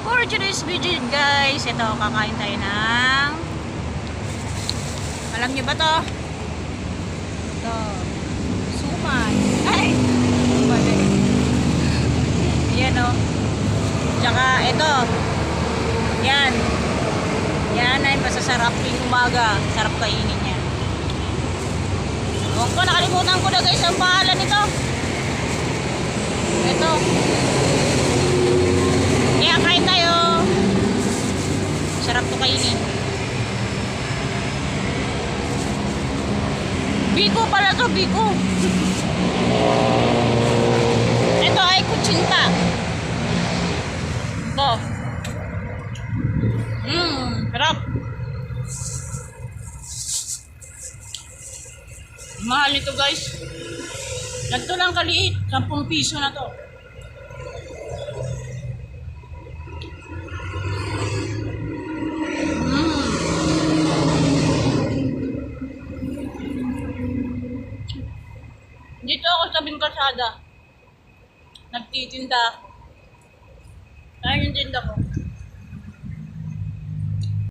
For today's video guys, ito kakain tayo ng alam niyo ba to? Ito. Suman. Ay! Mali. Yan o. Tsaka ito. Yan. Yan ay masasarap yung umaga. Sarap kainin yan. Huwag ko, nakalimutan ko na guys ang pangalan nito. Ito. Kaya kain tayo. Sarap to kainin. Biko pala to, biko. Ito ay kutsinta. Ito. Mmm, sarap. Mahal ito guys. Ganito lang kaliit. 10 piso na to. Dito ako sa tabing kalsada. Nagtitinda ako. Ayun yung tinda ko.